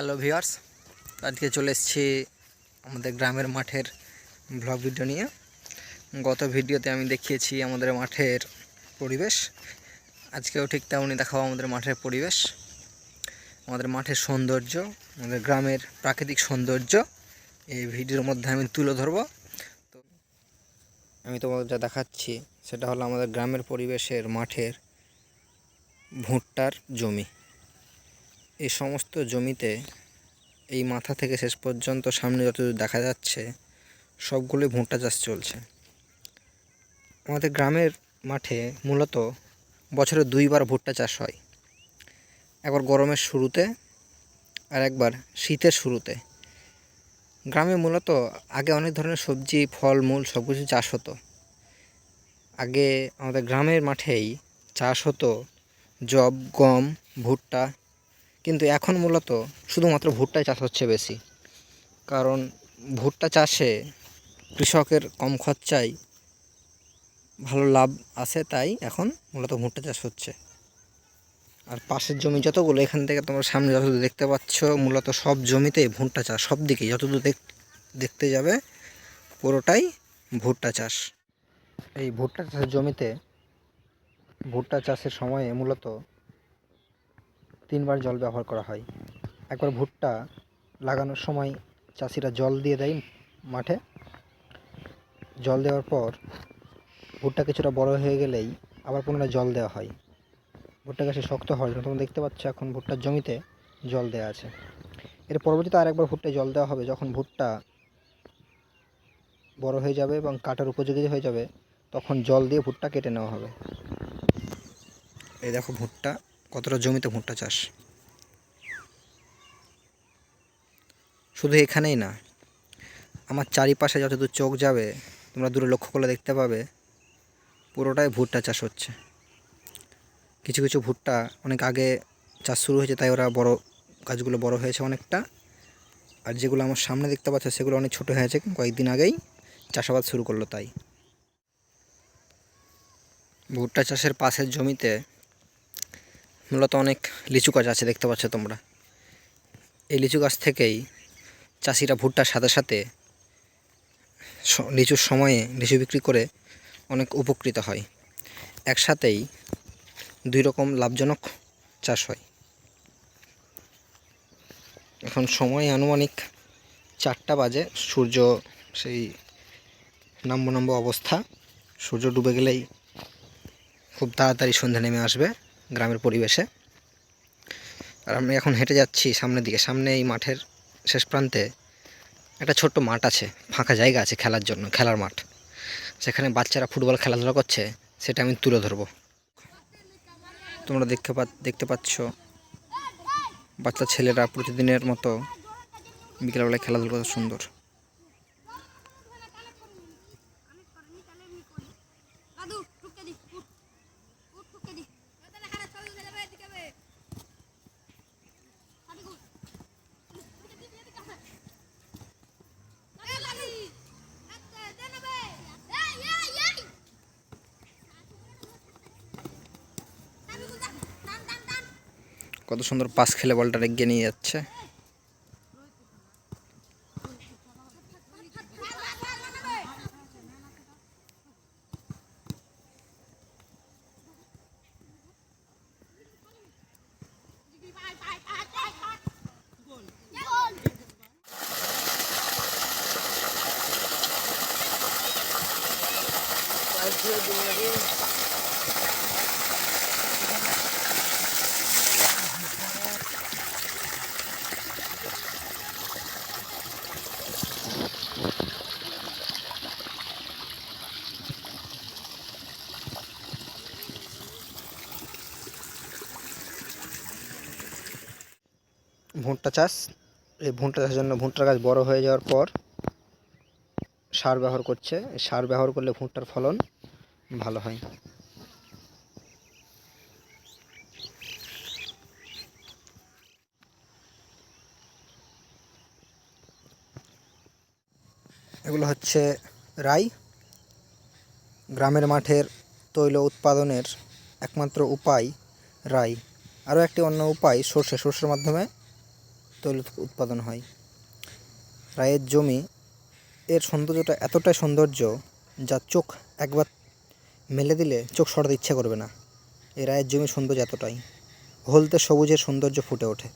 Hello viewers আজকে চলে এসেছি আমাদের গ্রামের মাঠের ব্লগ ভিডিও নিয়ে। গত ভিডিওতে আমি দেখিয়েছি আমাদের মাঠের পরিবেশ। আজকেও ঠিক তেমনই দেখাবো আমাদের মাঠের পরিবেশ। আমাদের মাঠের সৌন্দর্য, আমাদের গ্রামের প্রাকৃতিক সৌন্দর্য, এই ভিডিওর মধ্যে আমি তুলে ধরবো। তো আমি তোমাদের যা দেখাচ্ছি, সেটা হলো আমাদের গ্রামের পরিবেশের মাঠের ভুট্টার জমি। এই সমস্ত জমিতে এই মাথা থেকে শেষ পর্যন্ত সামনে যতদূর দেখা যাচ্ছে, সবগুলোই ভুট্টা চাষ চলছে। আমাদের গ্রামের মাঠে মূলত বছরে দুইবার ভুট্টা চাষ হয়। একবার গরমের শুরুতে আর একবার শীতের শুরুতে। গ্রামে মূলত আগে অনেক ধরনের সবজি ফল মূল সব কিছু চাষ হতো। আগে আমাদের গ্রামের মাঠেই চাষ হতো জব গম, ভুট্টা কিন্তু এখন মূলত শুধুমাত্র ভুট্টাই চাষ হচ্ছে বেশি। কারণ ভুট্টা চাষে কৃষকের কম খরচায় ভালো লাভ আসে তাই এখন মূলত ভুট্টা চাষ হচ্ছে। আর পাশের জমি যতগুলো, এখান থেকে তোমরা সামনে যতদূর দেখতে পাচ্ছ, মূলত সব জমিতে ভুট্টা চাষ, সব দিকে যতদূর দেখ দেখতে যাবে, পুরোটাই ভুট্টা চাষ। এই ভুট্টা চাষের জমিতে ভুট্টা চাষের সময়ে মূলত তিনবার জল ব্যবহার করা হয়। একবার ভুট্টা লাগানোর সময় চাষিরা জল দিয়ে দেয় মাঠে। জল দেওয়ার পর ভুট্টা কিছুটা বড় হয়ে গেলেই আবার পুনরায় জল দেওয়া হয়। ভুট্টা গাছে শক্ত হওয়ার জন্য তোমরা দেখতে পাচ্ছ এখন ভুট্টার জমিতে জল দেওয়া আছে। এর পরবর্তীতে আরেকবার ভুট্টায় জল দেওয়া হবে। যখন ভুট্টা বড় হয়ে যাবে এবং কাটার উপযোগী হয়ে যাবে, তখন জল দিয়ে ভুট্টা কেটে নেওয়া হবে। এই দেখো ভুট্টা। কতটা জমিতে ভুট্টা চাষ? শুধু এখানেই না, আমার চারিপাশে যতদূর চোখ যাবে, তোমরা দূরে লক্ষ্য করলে দেখতে পাবে, পুরোটাই ভুট্টা চাষ হচ্ছে। কিছু কিছু ভুট্টা অনেক আগে চাষ শুরু হয়েছে, তাই ওরা বড়, গাছগুলো বড় হয়েছে অনেকটা। আর যেগুলো আমার সামনে দেখতে পাচ্ছ, সেগুলো অনেক ছোট হয়েছে কয়েকদিন আগেই চাষাবাদ শুরু করল তাই। ভুট্টা চাষের পাশের জমিতে মূলত অনেক লিচু গাছ আছে, দেখতে পাচ্ছ তোমরা। এই লিচু গাছ থেকেই চাষিরা ভুট্টার সাথে সাথে লিচুর সময়ে লিচু বিক্রি করে অনেক উপকৃত হয়। একসাথেই দুই রকম লাভজনক চাষ হয়। এখন সময় আনুমানিক চারটা বাজে, সূর্য সেই নাম্ব নাম্ব অবস্থা। সূর্য ডুবে গেলেই খুব তাড়াতাড়ি সন্ধ্যা নেমে আসবে। গ্রামের পরিবেশে। আর আমি এখন হেঁটে যাচ্ছি সামনের দিকে। সামনে এই মাঠের শেষ প্রান্তে একটা ছোট্ট মাঠ আছে। ফাঁকা জায়গা আছে খেলার জন্য, খেলার মাঠ। সেখানে বাচ্চারা ফুটবল খেলাধুলা করছে, সেটা আমি তুলে ধরবো। তোমরা দেখতে পা দেখতে পাচ্ছ বাচ্চা ছেলেরা প্রতিদিনের মতো বিকেলবেলায় খেলাধুলো কত সুন্দর। কত সুন্দর পাস খেলে বলটা রেগে নিয়ে যাচ্ছে। বাই বাই ভুট্টা চাষ। এই ভুট্টা চাষের জন্য ভুট্টার গাছ বড় হয়ে যাওয়ার পর সার ব্যবহার করছে। সার ব্যবহার করলে ভুট্টার ফলন ভালো হয়। এগুলো হচ্ছে রাই। গ্রামের মাঠের তৈল উৎপাদনের একমাত্র উপায় রাই। আরও একটি অন্য উপায় সর্ষে। সর্ষের মাধ্যমে তৈল উৎপাদন হয়। রায়ের জমি এর সৌন্দর্যটা এতটাই সৌন্দর্য যা চোখ একবার মেলে দিলে চোখ সরাতে ইচ্ছা করবে না। এই রায়ের জমির সৌন্দর্য এতটাই। হলতে সবুজের সৌন্দর্য ফুটে ওঠে।